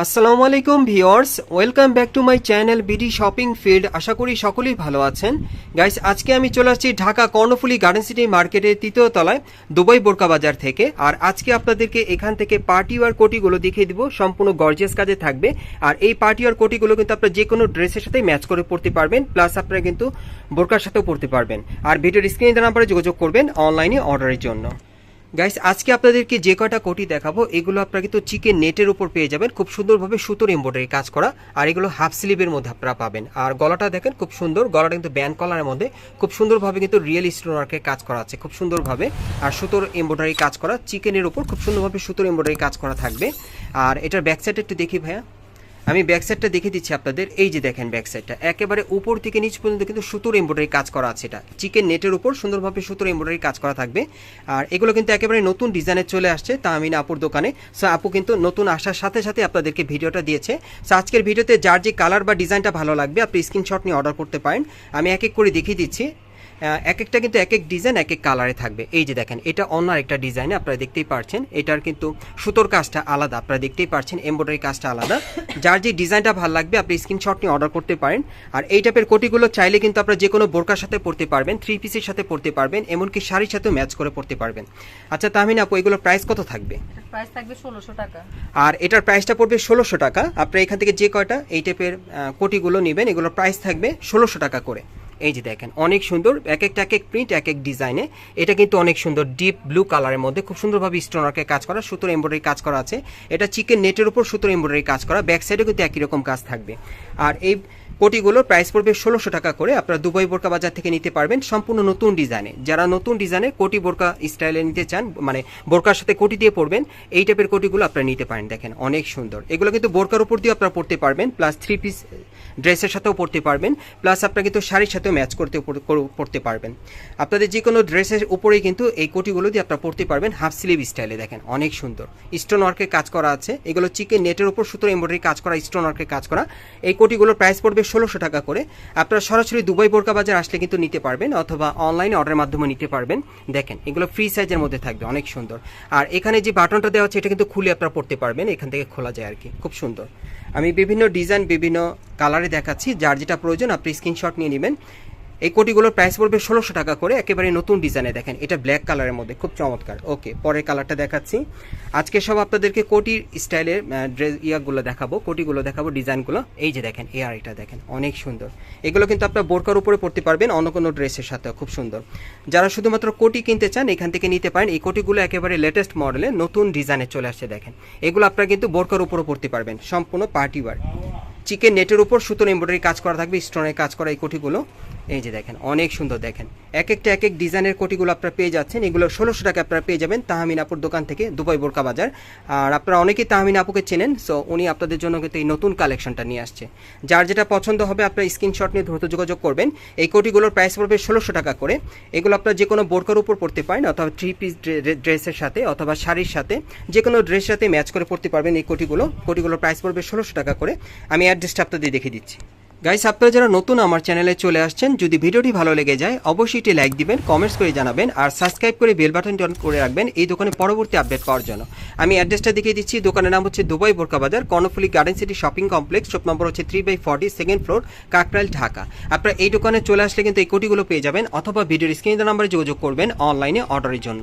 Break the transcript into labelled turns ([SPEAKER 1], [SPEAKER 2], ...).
[SPEAKER 1] আসসালামু আলাইকুম viewers welcome back to my channel BD shopping field. আশা করি সকলেই ভালো আছেন। গাইস, আজকে আমি চলে আসছি ঢাকা কর্ণফুলি গার্ডেন সিটি মার্কেটের তৃতীয় তলায়, দুবাই বোরকা বাজার থেকে। আর আজকে আপনাদেরকে এখান থেকে পার্টি ওয়ার কোটিগুলো দেখিয়ে দিব। সম্পূর্ণ গর্জিয়াস কাজে থাকবে। আর এই পার্টি ওয়ার কোটিগুলো কিন্তু আপনারা যে কোনো ড্রেসের সাথে ম্যাচ করে পড়তে পারবেন। প্লাস আপনারা কিন্তু বোরকার সাথেও পড়তে পারবেন। আর ভিডিওর স্ক্রিনে নাম্বারে যোগাযোগ করবেন অনলাইনে অর্ডারের জন্য। গাইস আজকে আপনাদেরকে যে কয়টা কোটি দেখাবো, এগুলো আপনারা কিন্তু চিকেন নেটের উপর পেয়ে যাবেন। খুব সুন্দরভাবে সুতোর এমব্রয়ডারি কাজ করা, আর এগুলো হাফ স্লিভের মধ্যে আপনারা পাবেন। আর গলাটা দেখেন, খুব সুন্দর, গলাটা কিন্তু ব্যান্ড কলারের মধ্যে। খুব সুন্দরভাবে কিন্তু রিয়েল স্টোন ওয়ার্কের কাজ করা আছে, খুব সুন্দরভাবে। আর সুতোর এমব্রয়ডারি কাজ করা চিকেনের উপর খুব সুন্দরভাবে সুতোর এমব্রয়ডারি কাজ করা থাকবে। আর এটার ব্যাক সাইড একটু দেখি ভাইয়া। আমি ব্যাক সাইডটা দেখিয়ে দিচ্ছি আপনাদের। এই যে দেখেন ব্যাক সাইডটা একেবারে উপর থেকে নিচ পর্যন্ত কিন্তু সুতোর এমব্রয়ডারি কাজ করা আছে এটা। চিকেন নেটের উপর সুন্দরভাবে সুতোর এমব্রয়ডারি কাজ করা থাকবে। আর এগুলো কিন্তু একেবারে নতুন ডিজাইনে চলে আসছে তামিনা আপুর দোকানে। সো আপু কিন্তু নতুন আসার সাথে সাথে আপনাদেরকে ভিডিওটা দিয়েছে। সো আজকের ভিডিওতে যার যে কালার বা ডিজাইনটা ভালো লাগবে, আপনি স্ক্রিনশট নিয়ে অর্ডার করতে পারেন। আমি এক এক করে দেখিয়ে দিচ্ছি। এক একটা কিন্তু এক এক ডিজাইন এক এক কালারে থাকবে। এই যে দেখেন এটা অন্য একটা ডিজাইনে আপনারা দেখতেই পারছেন। এটার কিন্তু সুতোর কাজটা আলাদা আপনারা দেখতেই পারছেন এমব্রয়ডারি কাজটা আলাদা। যার যে ডিজাইনটা ভালো লাগবে আপনি স্ক্রিনশট নিয়ে অর্ডার করতে পারেন। আর এই টাইপের কোটিগুলো চাইলে কিন্তু আপনারা যে কোনো বোরকার সাথে পড়তে পারবেন থ্রি পিসের সাথে পড়তে পারবেন এমনকি শাড়ির সাথেও ম্যাচ করে পড়তে পারবেন। আচ্ছা তাহমিন আপু এগুলোর প্রাইস কত থাকবে?
[SPEAKER 2] প্রাইস থাকবে ষোলোশো টাকা।
[SPEAKER 1] আর এটার প্রাইসটা পড়বে ষোলোশো টাকা। আপনি এখান থেকে যে কয়টা এই টাইপের কোটিগুলো নেবেন এগুলোর প্রাইস থাকবে ষোলোশো টাকা করে। এই যে দেখেন, অনেক সুন্দর এক একটা এক এক প্রিন্ট এক এক ডিজাইনে এটা কিন্তু অনেক সুন্দর ডিপ ব্লু কালারের মধ্যে। খুব সুন্দরভাবে স্টোনারকে কাজ করা, সুতোর এমব্রয়ডারি কাজ করা আছে। এটা চিকেন নেটের উপর সুতোর এমব্রয়ডারি কাজ করা ব্যাক সাইডে কিন্তু একই রকম কাজ থাকবে। আর এই কোটিগুলোর প্রাইস পড়বে ষোলোশো টাকা করে। আপনারা দুবাই বোরকা বাজার থেকে নিতে পারবেন সম্পূর্ণ নতুন ডিজাইনে। যারা নতুন ডিজাইনে কোটি বোরকা স্টাইলে নিতে চান মানে বোরকার সাথে কোটি দিয়ে পড়বেন, এই টাইপের কোটিগুলো আপনারা নিতে পারেন, দেখেন, অনেক সুন্দর। এগুলো কিন্তু বোরকার উপর দিয়ে আপনারা পড়তে পারবেন প্লাস থ্রি পিস ড্রেসের সাথেও পড়তে পারবেন প্লাস আপনারা কিন্তু শাড়ির সাথেও ম্যাচ করতে পড়তে পারবেন। আপনাদের যে কোনো ড্রেসের উপরেই কিন্তু এই কোটিগুলো দিয়ে আপনারা পড়তে পারবেন হাফ স্লিভ স্টাইলে দেখেন, অনেক সুন্দর। স্টোন ওয়ার্কের কাজ করা আছে, এগুলো চিকেন নেটের উপর সুতোর এমব্রয়ডারি কাজ করা স্টোন ওয়ার্কের কাজ করা। এই কোটিগুলোর প্রাইস পড়বে ষোলোশো টাকা করে। আপনারা সরাসরি দুবাই বোরকা বাজার আসলে কিন্তু নিতে পারবেন অথবা অনলাইনে অর্ডারের মাধ্যমে নিতে পারবেন। দেখেন, এগুলো ফ্রি সাইজের মধ্যে থাকবে, অনেক সুন্দর। আর এখানে যে বাটনটা দেওয়া আছে, এটা কিন্তু খুলে আপনারা পড়তে পারবেন, এখান থেকে খোলা যায় আর কি খুব সুন্দর। আমি বিভিন্ন ডিজাইন বিভিন্ন কালারে দেখাচ্ছি, যার যেটা প্রয়োজন, আপনি স্ক্রিনশট নিয়ে নেবেন। এই কোটিগুলোর প্রাইস পড়বে ষোলোশো টাকা করে, একেবারে নতুন ডিজাইনে দেখেন, এটা ব্ল্যাক কালারের মধ্যে, খুব চমৎকার। ওকে পরের কালারটা দেখাচ্ছি। আজকে সব আপনাদেরকে কোটির স্টাইলের ড্রেস ইয়াগুলো দেখাবো, কোটিগুলো দেখাবো ডিজাইনগুলো এই যে দেখেন এ আর এটা দেখেন, অনেক সুন্দর। এগুলো কিন্তু আপনার বোরকার উপরে পড়তে পারবেন, অন্য কোনো ড্রেসের সাথে খুব সুন্দর। যারা শুধুমাত্র কোটি কিনতে চান, এখান থেকে নিতে পারেন। এই কোটিগুলো একেবারে লেটেস্ট মডেলে নতুন ডিজাইনে চলে আসছে, দেখেন। এগুলো আপনারা কিন্তু বোরকার উপরে পড়তে পারবেন, সম্পূর্ণ পার্টি ওয়ার চিকেন নেটের উপর সুতোর এমব্রয়ডারি কাজ করা থাকবে স্টোনের কাজ করা এই কোটিগুলো। এই যে দেখেন, অনেক সুন্দর দেখেন। এক একটা এক এক ডিজাইনের কোটিগুলো আপনারা পেয়ে যাচ্ছেন। এগুলো ষোলোশো টাকা আপনারা পেয়ে যাবেন তাহমিন আপুর দোকান থেকে দুবাই বোরকা বাজার। আর আপনারা অনেকেই তাহমিন আপুকে চেনেন, সো উনি আপনাদের জন্য কিন্তু এই নতুন কালেকশনটা নিয়ে আসছে। যার যেটা পছন্দ হবে, আপনার স্ক্রিনশট নিয়ে দ্রুত যোগাযোগ করবেন। এই কোটিগুলোর প্রাইস পড়বে ষোলোশো টাকা করে। এগুলো আপনারা যে কোনো বোরকার উপর পড়তে পারেন, অথবা থ্রি পিস ড্রেসের সাথে, অথবা শাড়ির সাথে, যে কোনো ড্রেসের সাথে ম্যাচ করে পড়তে পারবেন এই কোটিগুলো। কোটিগুলোর প্রাইস পড়বে ষোলোশো টাকা করে। আমি অ্যাড্রেসটা আপনাদের দেখিয়ে দিচ্ছি। গাইস আপনারা যারা নতুন আমার চ্যানেলে চলে আসছেন, যদি ভিডিওটি ভালো লেগে যায়, অবশ্যই এটি লাইক দিবেন কমেন্টস করে জানাবেন, আর সাবস্ক্রাইব করে বেল বাটনটি অন করে রাখবেন এই দোকানে পরবর্তী আপডেট পাওয়ার জন্য। আমি অ্যাড্রেসটা দেখিয়ে দিচ্ছি, দোকানের নাম হচ্ছে দুবাই বোরকা বাজার, Karnaphuli garden city shopping complex shop number হচ্ছে three by forty second floor Kakrail, Dhaka. আপনারা এই দোকানে চলে আসলে কিন্তু এই কোটিগুলো পেয়ে যাবেন, অথবা ভিডিওর স্ক্রিন নাম্বারে যোগাযোগ করবেন অনলাইনে অর্ডারের জন্য।